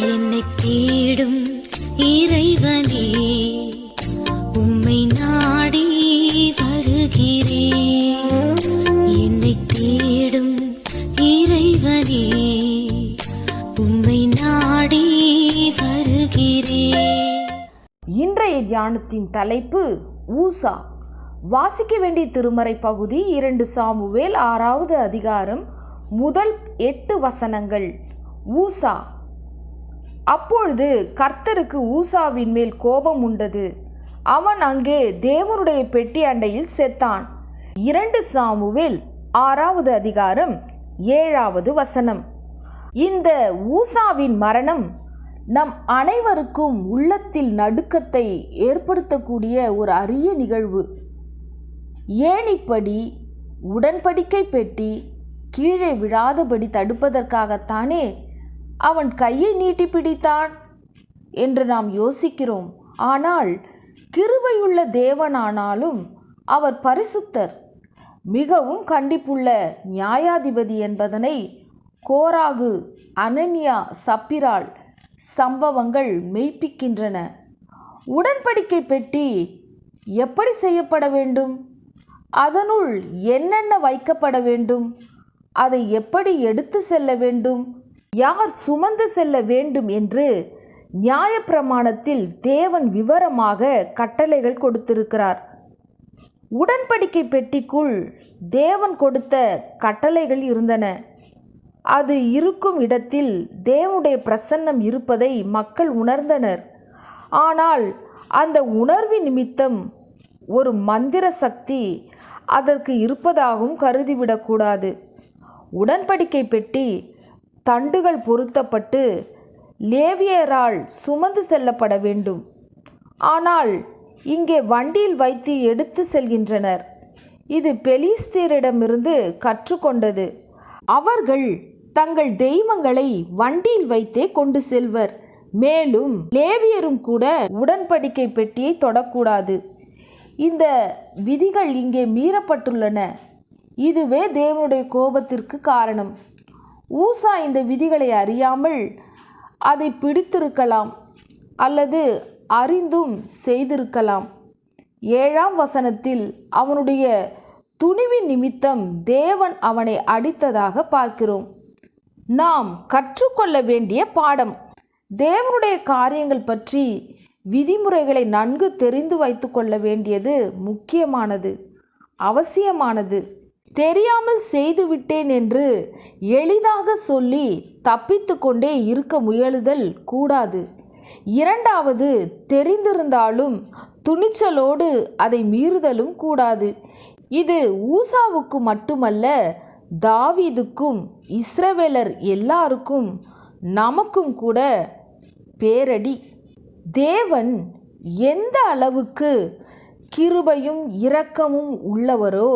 என்னை தேடும் இறைவனே உம்மை நாடி வருகிறேன். என்னை தேடும் இறைவனே உம்மை நாடி வருகிறேன். இன்றைய தியானத்தின் தலைப்பு ஊசா. வாசிக்க வேண்டிய திருமறை பகுதி இரண்டு சாமுவேல் ஆறாவது அதிகாரம் முதல் எட்டு வசனங்கள். ஊசா. அப்பொழுது கர்த்தருக்கு ஊசாவின் மேல் கோபம் உண்டது. அவன் அங்கே தேவனுடைய பெட்டி அண்டையில் செத்தான். இரண்டு சாமுவில் ஆறாவது அதிகாரம் ஏழாவது வசனம். இந்த ஊசாவின் மரணம் நம் அனைவருக்கும் உள்ளத்தில் நடுக்கத்தை ஏற்படுத்தக்கூடிய ஒரு அரிய நிகழ்வு. ஏனிப்படி உடன்படிக்கை பெட்டி கீழே விழாதபடி தடுப்பதற்காகத்தானே அவன் கையை நீட்டி பிடித்தான் என்று நாம் யோசிக்கிறோம். ஆனால் கிருபையுள்ள தேவனானாலும் அவர் பரிசுத்தர். மிகவும் கண்டிப்புள்ள நியாயாதிபதி என்பதனை கோராகு அனன்யா சப்பிரால் சம்பவங்கள் மெய்ப்பிக்கின்றன. உடன்படிக்கை பெட்டி எப்படி செய்யப்பட வேண்டும்? அதனுள் என்னென்ன வைக்கப்பட வேண்டும்? அதை எப்படி எடுத்து செல்ல வேண்டும்? யார் சுமந்து செல்ல வேண்டும் என்று நியாயப்பிரமாணத்தில் தேவன் விவரமாக கட்டளைகள் கொடுத்திருக்கிறார். உடன்படிக்கை பெட்டிக்குள் தேவன் கொடுத்த கட்டளைகள் இருந்தன. அது இருக்கும் இடத்தில் தேவனுடைய பிரசன்னம் இருப்பதை மக்கள் உணர்ந்தனர். ஆனால் அந்த உணர்வின் நிமித்தம் ஒரு மந்திர சக்தி அதற்கு இருப்பதாகவும் கருதிவிடக்கூடாது. உடன்படிக்கை பெட்டி தண்டுகள் பொருத்தப்பட்டு லேவியரால் சுமந்து செல்லப்பட வேண்டும். ஆனால் இங்கே வண்டியில் வைத்து எடுத்து செல்கின்றனர். இது பெலிஸ்தீரிடமிருந்து கற்றுக்கொண்டது. அவர்கள் தங்கள் தெய்வங்களை வண்டியில் வைத்தே கொண்டு செல்வர். மேலும் லேவியரும் கூட உடன்படிக்கை பெட்டியை தொடக்கூடாது. இந்த விதிகள் இங்கே மீறப்பட்டுள்ளன. இதுவே தேவனுடைய கோபத்திற்கு காரணம். ஊசா இந்த விதிகளை அறியாமல் அதை பிடித்திருக்கலாம் அல்லது அறிந்தும் செய்திருக்கலாம். ஏழாம் வசனத்தில் அவனுடைய துணிவின் நிமித்தம் தேவன் அவனை அடித்ததாக பார்க்கிறோம். நாம் கற்றுக்கொள்ள வேண்டிய பாடம். தேவனுடைய காரியங்கள் பற்றி விதிமுறைகளை நன்கு தெரிந்து வைத்து கொள்ள வேண்டியது முக்கியமானது அவசியமானது. தெரியாமல் செய்துவிட்டேன் என்று எளிதாக சொல்லி தப்பித்து கொண்டே இருக்க முயலுதல் கூடாது. இரண்டாவது தெரிந்திருந்தாலும் துணிச்சலோடு அதை மீறுதலும் கூடாது. இது ஊசாவுக்கு மட்டுமல்ல தாவீதுக்கும் இஸ்ரவேலர் எல்லாருக்கும் நமக்கும் கூட பேரடி. தேவன் எந்த அளவுக்கு கிருபையும் இரக்கமும் உள்ளவரோ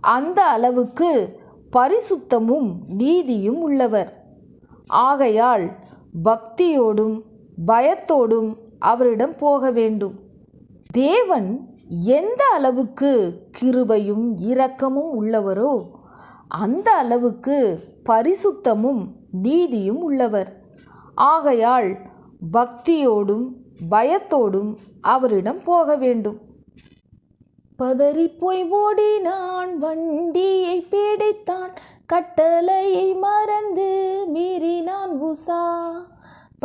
அந்த அளவுக்கு பரிசுத்தமும் நீதியும் உள்ளவர். ஆகையால் பக்தியோடும் பயத்தோடும் அவரிடம் போக வேண்டும். தேவன் எந்த அளவுக்கு கிருபையும் இரக்கமும் உள்ளவரோ அந்த அளவுக்கு பரிசுத்தமும் நீதியும் உள்ளவர். ஆகையால் பக்தியோடும் பயத்தோடும் அவரிடம் போக வேண்டும். பதறிப்போய் ஓடினான். வண்டியை பிடித்தான். கட்டளையை மறந்து மீறினான் உஷா.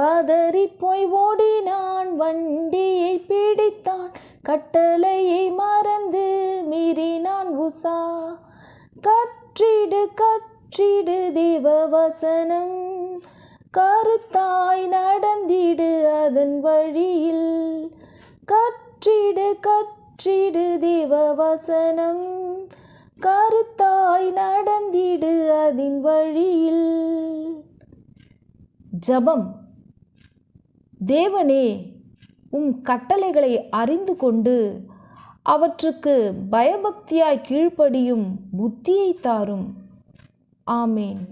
பதறிப்போய் ஓடினான். வண்டியை பிடித்தான். கட்டளையை மறந்து மீறினான் உஷா. கற்றிடு கற்றிடு தேவ வசனம் கருத்தாய் நடந்திடு அதன் வழியில். கற்றிடு பற்றிடு தேவ வசனம் கருத்தாய் நடந்திடு அதன் வழியில். ஜபம். தேவனே உம் கட்டளைகளை அறிந்து கொண்டு அவற்றுக்கு பயபக்தியாய் கீழ்ப்படியும் புத்தியை தாரும். ஆமேன்.